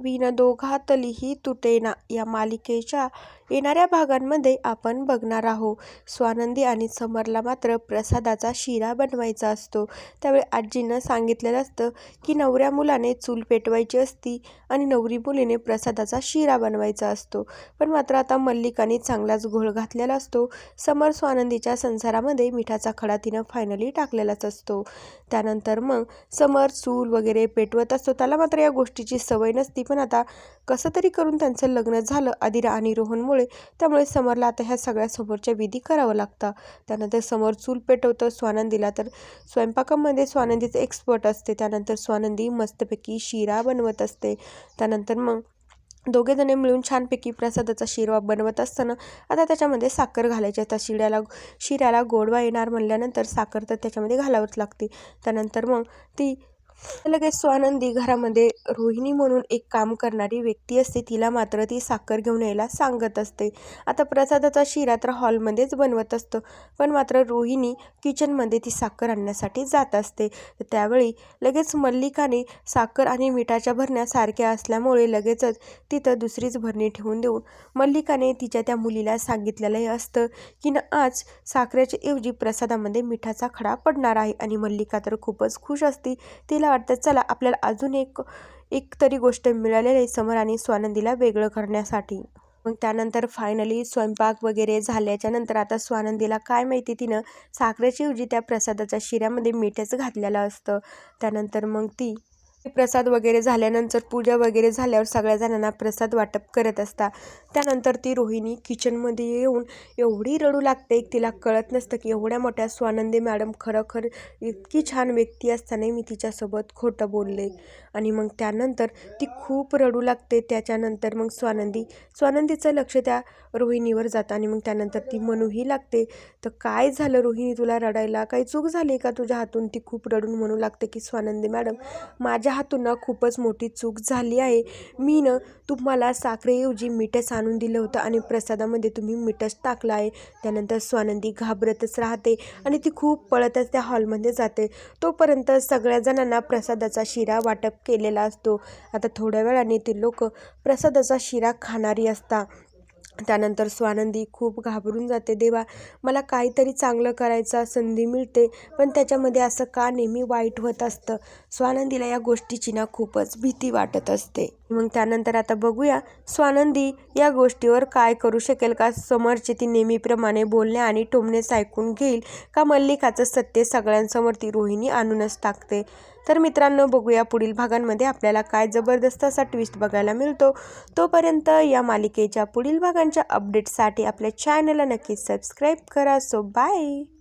विण दोघातलीही तुटेना. या मालिकेच्या येणाऱ्या भागांमध्ये आपण बघणार आहोत. स्वानंदी आणि समरला मात्र प्रसादाचा शिरा बनवायचा असतो. त्यावेळी आजीनं सांगितलेलं असतं की नवऱ्या मुलाने चूल पेटवायची असती आणि नवरी मुलीने प्रसादाचा शिरा बनवायचा असतो. पण मात्र आता मल्लिकाने चांगलाच घोळ घातलेला असतो. समर स्वानंदीच्या संसारामध्ये मिठाचा खडा तिनं फायनली टाकलेलाच असतो. त्यानंतर मग समर चूल वगैरे पेटवत असतो. त्याला मात्र या गोष्टीची सवय नसती. पण आता कसं तरी करून त्यांचं लग्न झालं आदिरा आणि रोहनमुळे. त्यामुळे समरला आता ह्या सगळ्या समोरच्या विधी करावं लागतं. त्यानंतर समोर चूल पेटवतं स्वानंदीला. तर स्वयंपाकामध्ये स्वानंदीचं एक्सपर्ट असते. त्यानंतर स्वानंदी मस्तपैकी शिरा बनवत असते. त्यानंतर मग दोघेजणे मिळून छानपैकी प्रसादाचा शिरवा बनवत असताना आता त्याच्यामध्ये साखर घालायची. आता शिड्याला शिऱ्याला गोडवा येणार म्हणल्यानंतर साखर तर त्याच्यामध्ये घालावंच लागते. त्यानंतर मग ती लगेच स्वानंदी घरामध्ये रोहिणी म्हणून एक काम करणारी व्यक्ती असते. तिला मात्र ती साखर घेऊन यायला सांगत असते. आता प्रसादाचा शिरा तर हॉलमध्येच बनवत असतं पण मात्र रोहिणी किचनमध्ये ती साखर आणण्यासाठी जात असते. त्यावेळी लगेच मल्लिकाने साखर आणि मिठाच्या भरण्या सारख्या असल्यामुळे लगेचच तिथं दुसरीच भरणी ठेवून देऊन मल्लिकाने तिच्या त्या मुलीला सांगितलेलं असतं की ना आज साखरेच्या ऐवजी प्रसादामध्ये मिठाचा खडा पडणार आहे. आणि मल्लिका तर खूपच खुश असते. तिला वाटतं चला आपल्याला अजून एक एक तरी गोष्ट मिळालेली आहे समर आणि स्वानंदीला वेगळं करण्यासाठी. मग त्यानंतर फायनली स्वयंपाक वगैरे झाल्याच्यानंतर आता स्वानंदीला काय माहिती तिनं साखरेची ऐवजी त्या प्रसादाच्या शिऱ्यामध्ये मीठच घातलेलं असतं. त्यानंतर मग ती प्रसाद वगैरे झाल्यानंतर पूजा वगैरे झाल्यावर सगळ्या जणांना प्रसाद वाटप करत असता. त्यानंतर ती रोहिणी किचनमध्ये येऊन एवढी रडू लागते तिला कळत नसतं की एवढ्या मोठ्या स्वानंदी मॅडम खरोखर इतकी छान व्यक्ती असताना मी तिच्यासोबत खोटं बोलले. आणि मग त्यानंतर ती खूप रडू लागते त्याच्यानंतर मग स्वानंदी स्वानंदीचं लक्ष त्या रोहिणीवर जातं आणि मग त्यानंतर ती म्हणूही लागते तर काय झालं रोहिणी तुला रडायला? काही चूक झाली का तुझ्या हातून? ती खूप रडून म्हणू लागते की स्वानंदी मॅडम माझ्या हातून ना खूपच मोठी चूक झाली आहे. मी न तुम्हाला साखरेऐवजी मिठच आणून दिलं होतं आणि प्रसादामध्ये तुम्ही मिठच टाकलं आहे. त्यानंतर स्वानंदी घाबरतच राहते आणि ती खूप पळतच त्या हॉलमध्ये जाते. तोपर्यंत सगळ्या जणांना प्रसादाचा शिरा वाटप केलेला असतो. आता थोड्या वेळाने ते लोक प्रसादाचा शिरा खाणारी असता. त्यानंतर स्वानंदी खूप घाबरून जाते. देवा मला काहीतरी चांगलं करायचा संधी मिळते पण त्याच्यामध्ये असं का नेहमी वाईट होत असतं? स्वानंदीला या गोष्टीची ना खूपच भीती वाटत असते. मग त्यानंतर आता बघूया स्वानंदी या गोष्टीवर काय करू शकेल का? समोरचे ती नेहमीप्रमाणे बोलणे आणि टोमणेच ऐकून घेईल का? मल्लिकाचं सत्य सगळ्यांसमोर ती रोहिणी आणूनच टाकते. तर मित्रांनो बघूया पुढील भागांमध्ये आपल्याला काय जबरदस्त असा ट्विस्ट बघायला मिळतो. तोपर्यंत या मालिकेच्या पुढील भागांच्या अपडेटसाठी आपल्या चॅनलला नक्की सबस्क्राईब करा. So bye